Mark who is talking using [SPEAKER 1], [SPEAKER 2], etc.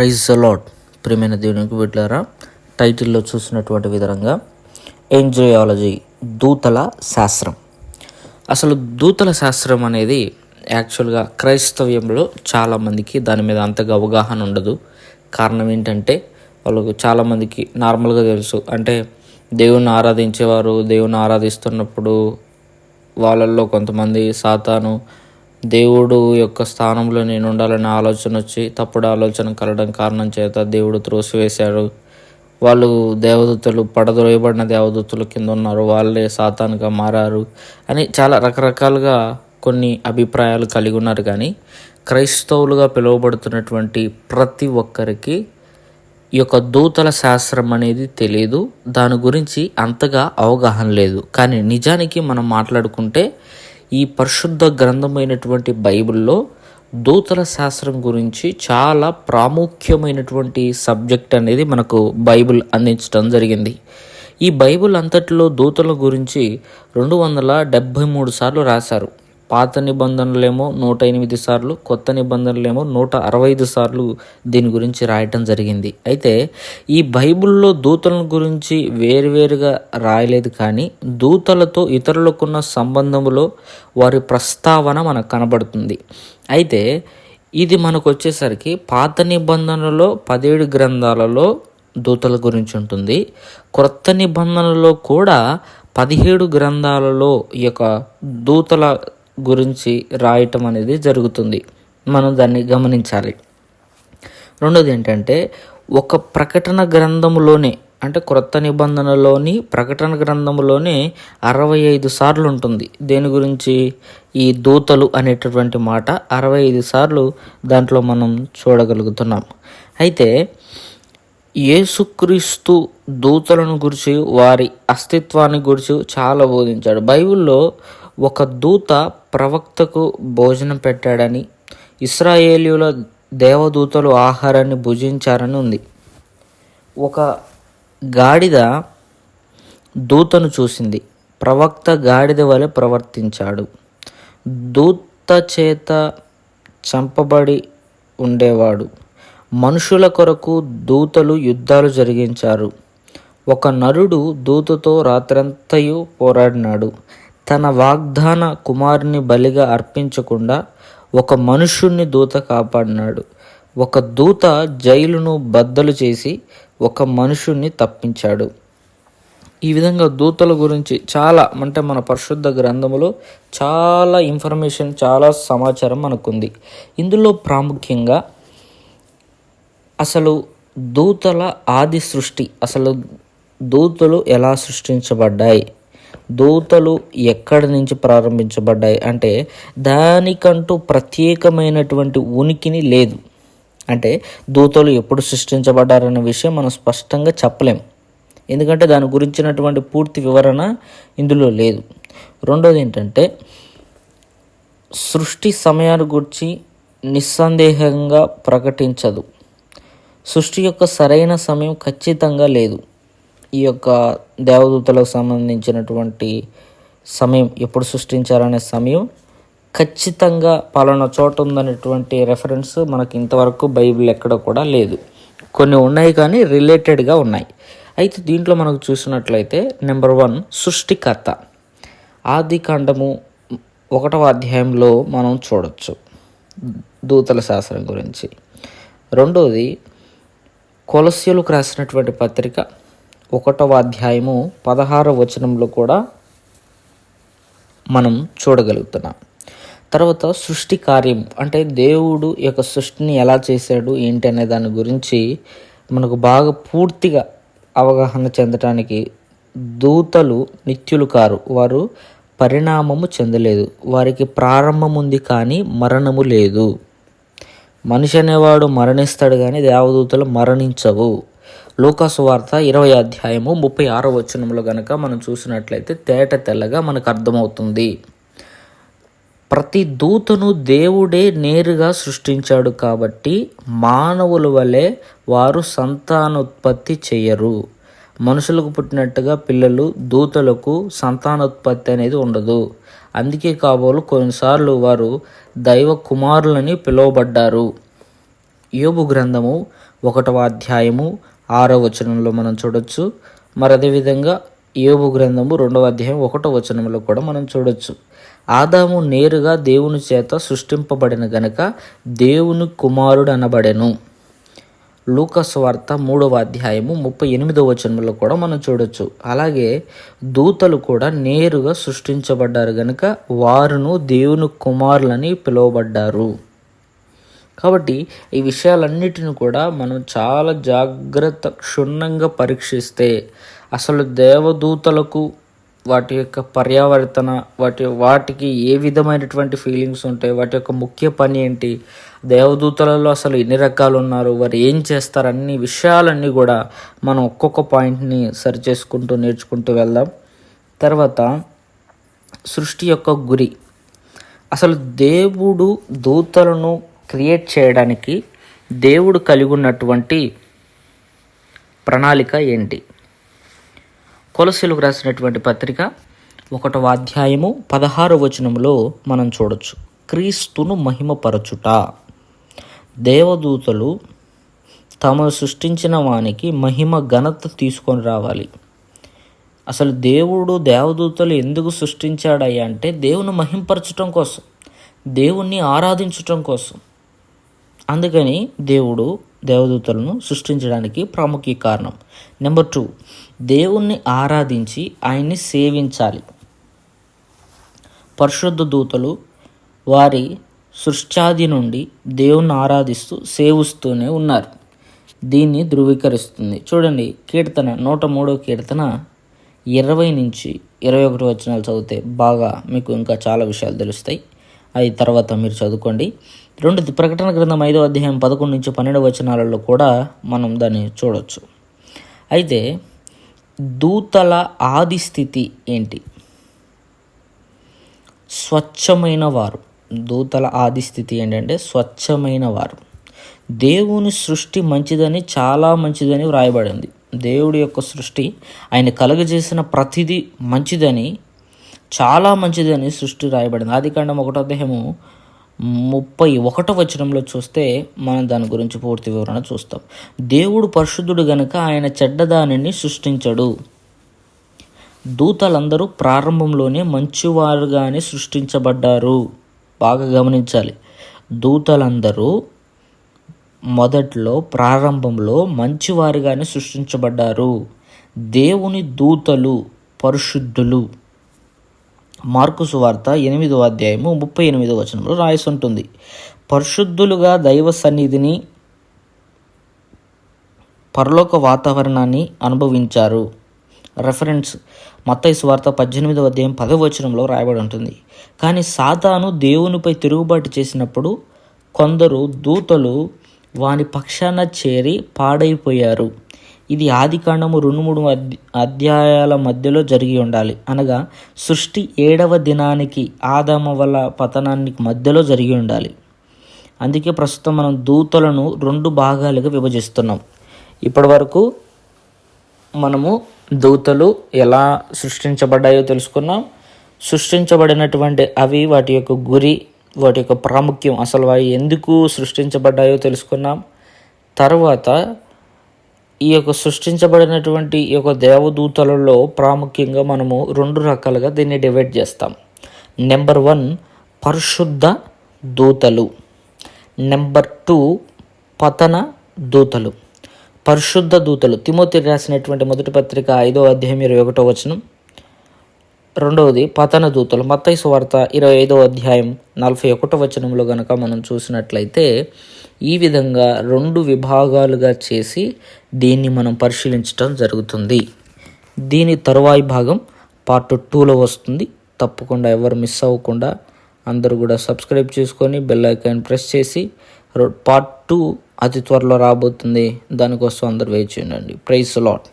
[SPEAKER 1] Praise allot ప్రియమైన దేవునికి బిడ్డారా టైటిల్లో చూసినటువంటి విధంగా ఏంజియాలజీ దూతల శాస్త్రం. అసలు దూతల శాస్త్రం అనేది యాక్చువల్గా క్రైస్తవ్యంలో చాలామందికి దాని మీద అంతగా అవగాహన ఉండదు. కారణం ఏంటంటే వాళ్ళకు చాలామందికి నార్మల్గా తెలుసు. అంటే దేవుణ్ణి ఆరాధించేవారు దేవుణ్ణి ఆరాధిస్తున్నప్పుడు వాళ్ళల్లో కొంతమంది సాతాను దేవుడు యొక్క స్థానంలో నేను ఉండాలనే ఆలోచన వచ్చి తప్పుడు ఆలోచన కలగడం కారణం చేత దేవుడు త్రోసివేశాడు. వాళ్ళు దేవదూతలు పడదొరయబడిన దేవదూతల కింద ఉన్నారు. వాళ్ళే సాతానుగా మారారు అని చాలా రకరకాలుగా కొన్ని అభిప్రాయాలు కలిగి ఉన్నారు. కానీ క్రైస్తవులుగా పిలువబడుతున్నటువంటి ప్రతి ఒక్కరికి ఈ యొక్క దూతల శాస్త్రం అనేది తెలియదు దాని గురించి అంతగా అవగాహన లేదు. కానీ నిజానికి మనం మాట్లాడుకుంటే ఈ పరిశుద్ధ గ్రంథమైనటువంటి బైబిల్లో దూతల శాస్త్రం గురించి చాలా ప్రాముఖ్యమైనటువంటి సబ్జెక్ట్ అనేది మనకు బైబిల్ అందించడం జరిగింది. ఈ బైబిల్ అంతటిలో దూతల గురించి రెండు వందల డెబ్భై మూడు సార్లు రాశారు. పాత నిబంధనలేమో నూట ఎనిమిది సార్లు కొత్త నిబంధనలేమో నూట అరవై ఐదు సార్లు దీని గురించి రాయటం జరిగింది. అయితే ఈ బైబిల్లో దూతల గురించి వేరువేరుగా రాయలేదు కానీ దూతలతో ఇతరులకున్న సంబంధములో వారి ప్రస్తావన మనకు కనబడుతుంది. అయితే ఇది మనకు వచ్చేసరికి పాత నిబంధనలో పదిహేడు గ్రంథాలలో దూతల గురించి ఉంటుంది. క్రొత్త నిబంధనలో కూడా పదిహేడు గ్రంథాలలో ఈ యొక్క దూతల గురించి రాయటం అనేది జరుగుతుంది. మనం దాన్ని గమనించాలి. రెండోది ఏంటంటే ఒక ప్రకటన గ్రంథములోనే అంటే క్రొత్త నిబంధనలోని ప్రకటన గ్రంథంలోనే అరవై ఐదు సార్లు ఉంటుంది. దేని గురించి? ఈ దూతలు అనేటటువంటి మాట అరవై ఐదు సార్లు దాంట్లో మనం చూడగలుగుతున్నాం. అయితే యేసుక్రీస్తు దూతలను గురించి వారి అస్తిత్వాన్ని గురించి చాలా బోధించాడు. బైబిల్లో ఒక దూత ప్రవక్తకు భోజనం పెట్టాడని ఇస్రాయేలీల దేవదూతలు ఆహారాన్ని భుజించారని ఉంది. ఒక గాడిద దూతను చూసింది. ప్రవక్త గాడిద వలె ప్రవర్తించాడు. దూత చేత చంపబడి ఉండేవాడు. మనుషుల కొరకు దూతలు యుద్ధాలు జరిగించారు. ఒక నరుడు దూతతో రాత్రంతయు పోరాడినాడు. తన వాగ్దాన కుమారుని బలిగా అర్పించకుండా ఒక మనుషుణ్ణి దూత కాపాడినాడు. ఒక దూత జైలును బద్దలు చేసి ఒక మనుషుణ్ణి తప్పించాడు. ఈ విధంగా దూతల గురించి చాలా అంటే మన పరిశుద్ధ గ్రంథములో చాలా ఇన్ఫర్మేషన్ చాలా సమాచారం మనకుంది. ఇందులో ప్రాముఖ్యంగా అసలు దూతల ఆది సృష్టి అసలు దూతలు ఎలా సృష్టించబడ్డాయి? దూతలు ఎక్కడి నుంచి ప్రారంభించబడ్డాయి? అంటే దానికంటూ ప్రత్యేకమైనటువంటి ఉనికిని లేదు. అంటే దూతలు ఎప్పుడు సృష్టించబడ్డారనే విషయం మనం స్పష్టంగా చెప్పలేం. ఎందుకంటే దాని గురించినటువంటి పూర్తి వివరణ ఇందులో లేదు. రెండోది ఏంటంటే సృష్టి సమయాన్ని గురించి నిస్సందేహంగా ప్రకటించదు. సృష్టి యొక్క సరైన సమయం ఖచ్చితంగా లేదు. ఈ యొక్క దేవదూతలకు సంబంధించినటువంటి సమయం ఎప్పుడు సృష్టించారనే సమయం ఖచ్చితంగా పలానా చోట ఉందనేటువంటి రెఫరెన్స్ మనకి ఇంతవరకు బైబిల్ ఎక్కడ కూడా లేదు. కొన్ని ఉన్నాయి కానీ రిలేటెడ్గా ఉన్నాయి. అయితే దీంట్లో మనకు చూసినట్లయితే నెంబర్ వన్ సృష్టికర్త. ఆది కాండము ఒకటవ అధ్యాయంలో మనం చూడొచ్చు. దూతల శాస్త్రం గురించి. రెండోది కొలస్యులకు రాసినటువంటి పత్రిక ఒకటవ అధ్యాయము పదహారవ వచనంలో కూడా మనం చూడగలుగుతున్నాం. తర్వాత సృష్టి కార్యం అంటే దేవుడు యొక్క సృష్టిని ఎలా చేశాడు ఏంటి అనే దాని గురించి మనకు బాగా పూర్తిగా అవగాహన చెందటానికి దూతలు నిత్యులు కారు. వారు పరిణామము చెందలేదు. వారికి ప్రారంభం ఉంది కానీ మరణము లేదు. మనిషి అనేవాడు మరణిస్తాడు కానీ దేవదూతలు మరణించవు. లోకాసు వార్త ఇరవై అధ్యాయము ముప్పై ఆరో వచనంలో గనక మనం చూసినట్లయితే తేట తెల్లగా మనకు అర్థమవుతుంది. ప్రతి దూతను దేవుడే నేరుగా సృష్టించాడు కాబట్టి మానవుల వలె వారు సంతానోత్పత్తి చేయరు. మనుషులకు పుట్టినట్టుగా పిల్లలు దూతలకు సంతానోత్పత్తి అనేది ఉండదు. అందుకే కాబోలు కొన్నిసార్లు వారు దైవ కుమారులని పిలువబడ్డారు. యోబు గ్రంథము ఒకటవ అధ్యాయము ఆరో వచనంలో మనం చూడొచ్చు. మరి అదేవిధంగా యోబు గ్రంథము రెండవ అధ్యాయం ఒకటో వచనంలో కూడా మనం చూడొచ్చు. ఆదాము నేరుగా దేవుని చేత సృష్టింపబడిన గనక దేవుని కుమారుడు అనబడెను. లూకస్ వార్త మూడవ అధ్యాయము ముప్పై ఎనిమిదవ వచనంలో కూడా మనం చూడొచ్చు. అలాగే దూతలు కూడా నేరుగా సృష్టించబడ్డారు గనక వారును దేవుని కుమారులని పిలువబడ్డారు. కాబట్టి ఈ విషయాలన్నిటిని కూడా మనం చాలా జాగ్రత్త క్షుణ్ణంగా పరీక్షిస్తే అసలు దేవదూతలకు వాటి యొక్క పర్యావర్తన వాటి వాటికి ఏ విధమైనటువంటి ఫీలింగ్స్ ఉంటాయి వాటి యొక్క ముఖ్య పని ఏంటి దేవదూతలలో అసలు ఎన్ని రకాలు ఉన్నారు వారు ఏం చేస్తారు అన్ని విషయాలన్నీ కూడా మనం ఒక్కొక్క పాయింట్ని సరి చేసుకుంటూ నేర్చుకుంటూ వెళ్దాం. తర్వాత సృష్టి యొక్క గురి. అసలు దేవుడు దూతలను క్రియేట్ చేయడానికి దేవుడు కలిగి ఉన్నటువంటి ప్రణాళిక ఏంటి? కొలసీలకు రాసినటువంటి పత్రిక ఒకటవ అధ్యాయము పదహారు వచనంలో మనం చూడొచ్చు. క్రీస్తును మహిమపరచుట. దేవదూతలు తమను సృష్టించిన వానికి మహిమ ఘనత తీసుకొని రావాలి. అసలు దేవుడు దేవదూతలు ఎందుకు సృష్టించాడయ్యా అంటే దేవుని మహింపరచటం కోసం దేవుణ్ణి ఆరాధించటం కోసం. అందుకని దేవుడు దేవదూతలను సృష్టించడానికి ప్రాముఖ్య కారణం. నెంబర్ టూ దేవుణ్ణి ఆరాధించి ఆయన్ని సేవించాలి. పరిశుద్ధ దూతలు వారి సృష్టాది నుండి దేవుణ్ణి ఆరాధిస్తూ సేవిస్తూనే ఉన్నారు. దీన్ని ధృవీకరిస్తుంది. చూడండి కీర్తన నూట మూడో కీర్తన ఇరవై నుంచి ఇరవై ఒకటి వచనాలు చదివితే బాగా మీకు ఇంకా చాలా విషయాలు తెలుస్తాయి. అవి తర్వాత మీరు చదువుకోండి. రెండు ప్రకటన గ్రంథం ఐదో అధ్యాయం పదకొండు నుంచి పన్నెండు వచనాలలో కూడా మనం దాన్ని చూడవచ్చు అయితే దూతల ఆది స్థితి ఏంటి? స్వచ్ఛమైన వారు. దూతల ఆది స్థితి ఏంటంటే స్వచ్ఛమైన వారు. దేవుని సృష్టి మంచిదని చాలా మంచిదని వ్రాయబడింది. దేవుడి యొక్క సృష్టి ఆయన కలుగజేసిన ప్రతిదీ మంచిదని చాలా మంచిదని సృష్టి రాయబడింది. ఆది కాండం ఒకటో అధ్యాయము ముప్పై ఒకటో వచనంలో చూస్తే మనం దాని గురించి పూర్తి వివరణ చూస్తాం. దేవుడు పరిశుద్ధుడు గనుక ఆయన చెడ్డదానిని సృష్టించడు. దూతలందరూ ప్రారంభంలోనే మంచివారుగానే సృష్టించబడ్డారు. బాగా గమనించాలి. దూతలందరూ మొదట్లో ప్రారంభంలో మంచివారుగానే సృష్టించబడ్డారు. దేవుని దూతలు పరిశుద్ధులు. మార్కు సువార్త ఎనిమిదో అధ్యాయము ముప్పై ఎనిమిదో వచనంలో రాయసుంటుంది. పరిశుద్ధులుగా దైవ సన్నిధిని పరలోక వాతావరణాన్ని అనుభవించారు. రెఫరెన్స్ మత్తయి సువార్త పద్దెనిమిదవ అధ్యాయం పదవ వచనంలో రాయబడి ఉంటుంది కానీ సాతాను దేవునిపై తిరుగుబాటు చేసినప్పుడు కొందరు దూతలు వాని పక్షాన చేరి పాడైపోయారు. ఇది ఆదికాండము రెండు మూడు అధ్యాయాల మధ్యలో జరిగి ఉండాలి. అనగా సృష్టి ఏడవ దినానికి ఆదామ వల్ల పతనానికి మధ్యలో జరిగి ఉండాలి. అందుకే ప్రస్తుతం మనం దూతలను రెండు భాగాలుగా విభజిస్తున్నాం. ఇప్పటి వరకు మనము దూతలు ఎలా సృష్టించబడ్డాయో తెలుసుకున్నాం. సృష్టించబడినటువంటి అవి వాటి యొక్క గురి వాటి యొక్క ప్రాముఖ్యం అసలు అవి ఎందుకు సృష్టించబడ్డాయో తెలుసుకున్నాం. తర్వాత ఈ యొక్క సృష్టించబడినటువంటి ఈ యొక్క దేవదూతలలో ప్రాముఖ్యంగా మనము రెండు రకాలుగా దీన్ని డివైడ్ చేస్తాం. నెంబర్ వన్ పరిశుద్ధ దూతలు. నెంబర్ టూ పతన దూతలు. పరిశుద్ధ దూతలు. తిమోతి రాసినటువంటి మొదటి పత్రిక ఐదో అధ్యాయం ఇరవై ఒకటో వచనం. రెండవది పతన దూతలు. మత్తైసు వార్త ఇరవై ఐదో అధ్యాయం నలభై ఒకటో వచనంలో కనుక మనం చూసినట్లయితే ఈ విధంగా రెండు విభాగాలుగా చేసి దీన్ని మనం పరిశీలించడం జరుగుతుంది. దీని తరువాయి భాగం పార్ట్ టూలో వస్తుంది. తప్పకుండా ఎవరు మిస్ అవ్వకుండా అందరూ కూడా సబ్స్క్రైబ్ చేసుకొని బెల్ ఐకాన్ ప్రెస్ చేసి పార్ట్ టూ అతి త్వరలో రాబోతుంది. దానికోసం అందరు వేచి ఉండండి ప్రైస్ లాట్